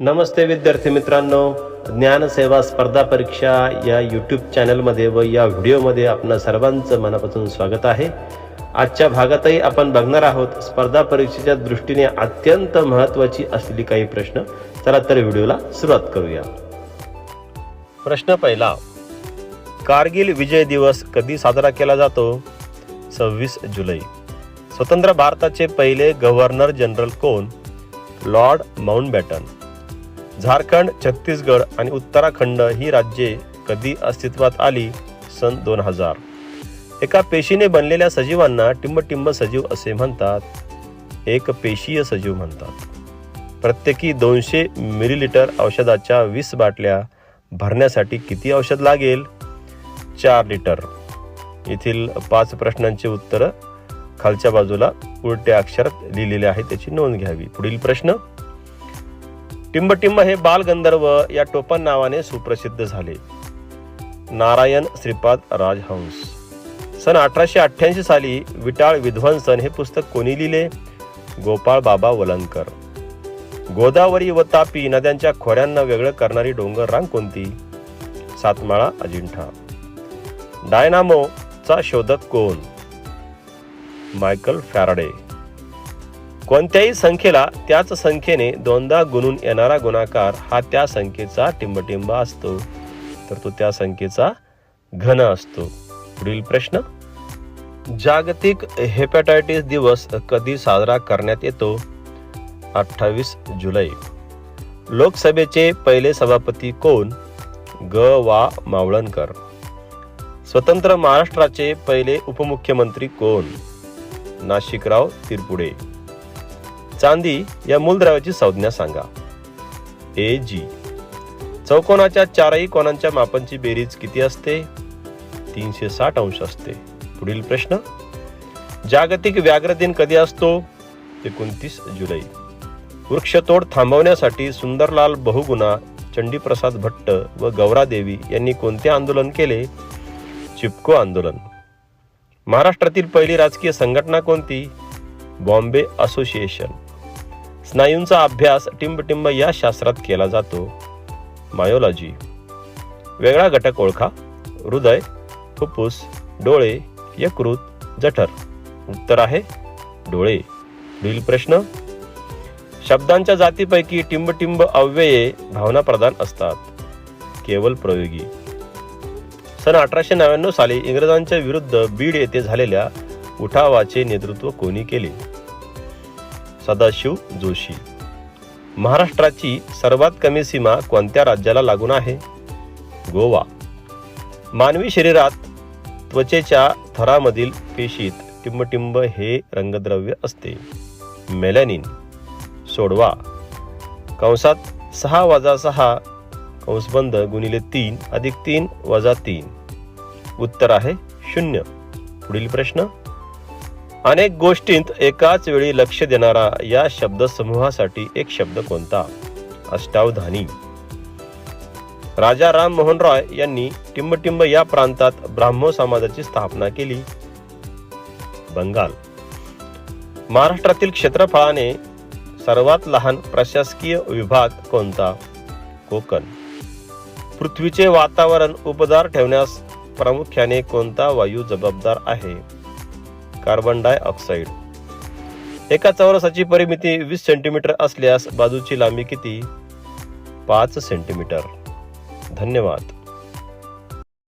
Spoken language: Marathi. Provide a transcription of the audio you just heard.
नमस्ते विद्यार्थी मित्रांनो. ज्ञानसेवा स्पर्धा परीक्षा या यूट्यूब चॅनलमध्ये व या व्हिडिओमध्ये आपणा सर्वांचं मनापासून स्वागत आहे. आजच्या भागातही आपण बघणार आहोत स्पर्धा परीक्षेच्या दृष्टीने अत्यंत महत्त्वाची असलेली काही प्रश्न. चला तर व्हिडिओला सुरुवात करूया. प्रश्न पहिला कारगिल विजय दिवस कधी साजरा केला जातो? सव्वीस जुलै. स्वतंत्र भारताचे पहिले गव्हर्नर जनरल कोण? लॉर्ड माउंटबॅटन झारखंड छत्तीसगड आणि उत्तराखंड ही राज्ये कधी अस्तित्वात आली? सन दोन हजार. एका पेशीने बनलेल्या सजीवांना टिंबटिंब सजीव असे म्हणतात. एक पेशीय सजीव म्हणतात. प्रत्येकी दोनशे मिलीलिटर औषधाच्या वीस बाटल्या भरण्यासाठी किती औषध लागेल? चार लिटर. येथील पाच प्रश्नांची उत्तरं खालच्या बाजूला उलट्या अक्षरात लिहिलेले आहे त्याची नोंद घ्यावी. पुढील प्रश्न टिंबटिंब हे बालगंधर्व या टोपण नावाने सुप्रसिद्ध झाले. नारायण श्रीपाद राजहंस. सन अठराशे अठ्ठ्याऐंशी साली विटाळ विध्वंसन हे पुस्तक कोणी लिहिले? गोपाळ बाबा वलनकर गोदावरी व तापी नद्यांच्या खोऱ्यांना वेगळं करणारी डोंगर रांग कोणती? सातमाळा अजिंठा. डायनामोचा शोधक कोण? Michael Faraday. कोणत्याही संख्येला त्याच संख्येने दोनदा गुणून येणारा गुणाकार हा त्या संख्येचा टिंबटिंब असतो. तर तो त्या संख्येचा घन असतो. पुढील प्रश्न. जागतिक हेपॅटायटिस दिवस कधी साजरा करण्यात येतो? अठ्ठावीस जुलै. लोकसभेचे पहिले सभापती कोण? ग. वा. मावळणकर. स्वतंत्र महाराष्ट्राचे पहिले उपमुख्यमंत्री कोण? नाशिकराव तिरपुडे. चांदी या मूलद्रव्याची संज्ञा सांगा. ए जी चौकोनाच्या चारही कोणांच्या मापांची बेरीज किती असते? तीनशे साठ अंश असते. पुढील प्रश्न. जागतिक व्याघ्र दिन कधी असतो? एकोणतीस जुलै. वृक्षतोड थांबवण्यासाठी सुंदरलाल बहुगुणा चंडीप्रसाद भट्ट व गौरादेवी यांनी कोणते आंदोलन केले? चिपको आंदोलन. महाराष्ट्रातील पहिली राजकीय संघटना कोणती? बॉम्बे असोसिएशन. स्नायूंचा अभ्यास टिंबटिंब या शास्त्रात केला जातो. मायोलॉजी वेगळा घटक ओळखा. हृदय फुप्फूस डोळे यकृत जठर. उत्तर आहे डोळे. पुढील प्रश्न. शब्दांच्या जातीपैकी टिंबटिंब अव्यये भावना प्रधान असतात. केवळ प्रयोगी. सन अठराशे नव्याण्णव साली इंग्रजांच्या विरुद्ध बीड येथे झालेल्या उठावाचे नेतृत्व कोणी केले? सदाशिव जोशी. महाराष्ट्राची सर्वात कमी सीमा कोणत्या राज्याला लागून आहे? गोवा. मानवी शरीरात त्वचेच्या थरामधील पेशीत टिंबटिंब हे रंगद्रव्य असते. मेलॅनिन. सोडवा. कंसात सहा वजा सहा कंसबंद गुणिले तीन अधिक तीन वजा तीन. उत्तर आहे शून्य. पुढील प्रश्न. अनेक गोष्टींत एकाच वेळी लक्ष देणारा या शब्दसमूहासाठी एक शब्द कोणता? अष्टावधानी. राजा राम मोहन रॉय यांनी टिंबटिंब या प्रांतात ब्राह्मो समाजाची स्थापना केली. बंगाल. महाराष्ट्रातील क्षेत्रफळाने सर्वात लहान प्रशासकीय विभाग कोणता? कोकण. पृथ्वीचे वातावरण उपदार ठेवण्यास प्रामुख्याने कोणता वायू जबाबदार आहे? कार्बन डायऑक्साईड एका चौरसाची परिमिती वीस सेंटीमीटर असल्यास बाजूची लांबी किती? पाच सेंटीमीटर धन्यवाद.